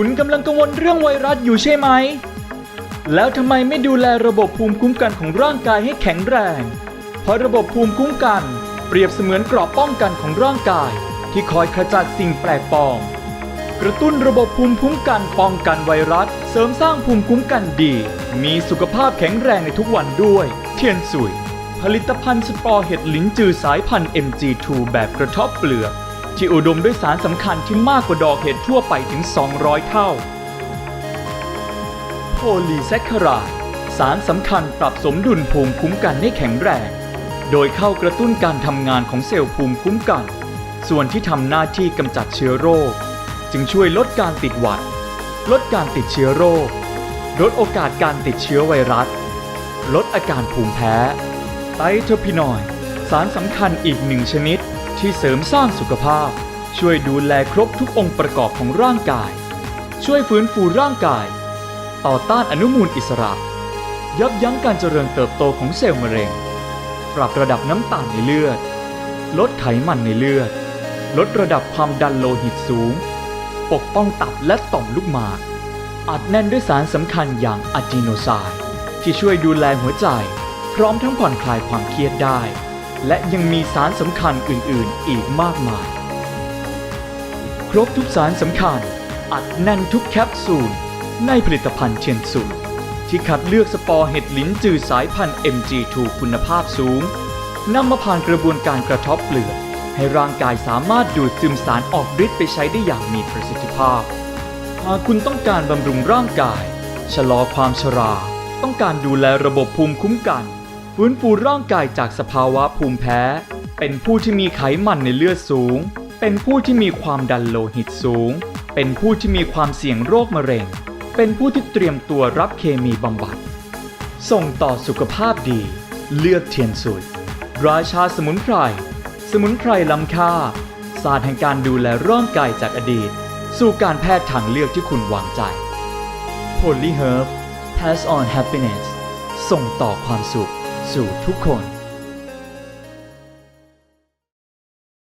คุณกำลังกังวลเรื่องไวรัสอยู่ใช่ไหม แล้วทำไมไม่ดูแลระบบภูมิคุ้มกันของร่างกายให้แข็งแรง เพราะระบบภูมิคุ้มกัน เปรียบเสมือนกราะป้องกันของร่างกาย ที่คอยขจัดสิ่งแปลกปลอม กระตุ้นระบบภูมิคุ้มกันป้องกันไวรัส เสริมสร้างภูมิคุ้มกันดี มีสุขภาพแข็งแรงในทุกวันด้วย เทียนสุยผลิตภัณฑ์สปอร์เห็ดลิ้นจือสายพันธุ์ MG2 แบบกระทบเปลือก ที่อุดมด้วยสารสำคัญที่มากกว่าดอกเห็ดทั่วไปถึง 200 เท่า โพลีแซคคารายสารสำคัญปรับสมดุลภูมิคุ้มกันให้แข็งแรง โดยเข้ากระตุ้นการทำงานของเซลล์ภูมิคุ้มกัน ส่วนที่ทำหน้าที่กำจัดเชื้อโรค จึงช่วยลดการติดหวัด ลดการติดเชื้อโรค ลดโอกาสการติดเชื้อไวรัส ลดอาการภูมิแพ้ ไตรเทอร์พินอยด์สารสำคัญอีกหนึ่งชนิด ที่เสริมสร้างสุขภาพ ช่วยดูแลครบทุกองค์ประกอบของร่างกาย ช่วยฟื้นฟูร่างกาย ต่อต้านอนุมูลอิสระ ยับยั้งการเจริญเติบโตของเซลล์มะเร็ง ปรับระดับน้ำตาลในเลือด ลดไขมันในเลือด ลดระดับความดันโลหิตสูง ปกป้องตับและต่อมลูกหมาก อัดแน่นด้วยสารสำคัญอย่างอะจีโนไซด์ที่ช่วยดูแลหัวใจ พร้อมทั้งผ่อนคลายความเครียดได้ และยังมีสารสำคัญอื่นๆ อีกมากมาย ครบทุกสารสำคัญ อัดแน่นทุกแคปซูล ในผลิตภัณฑ์เชียนสุที่คัดเลือกสปอร์เห็ดลิ้นจือสายพันธุ์ MG2 คุณภาพสูงนำมาผ่านกระบวนการกระทบเปลือกให้ร่างกายสามารถดูดซึมสารออกฤทธิ์ไปใช้ได้อย่างมีประสิทธิภาพ หากคุณต้องการบำรุงร่างกาย ชะลอความชรา ต้องการดูแลระบบภูมิคุ้มกัน ฟื้นฟูร่างกายจากสภาวะภูมิแพ้ เป็นผู้ที่มีไขมันในเลือดสูง เป็นผู้ที่มีความดันโลหิตสูง เป็นผู้ที่มีความเสี่ยงโรคมะเร็ง เป็นผู้ที่เตรียมตัวรับเคมีบำบัด ส่งต่อสุขภาพดี เลือกเทียนสุยราชาสมุนไพร สมุนไพรล้ำค่า ศาสตร์แห่งการดูแลร่างกายจากอดีต สู่การแพทย์ทางเลือกที่คุณวางใจ Poly Herb Pass on Happiness ส่งต่อความสุข สู่ทุกคน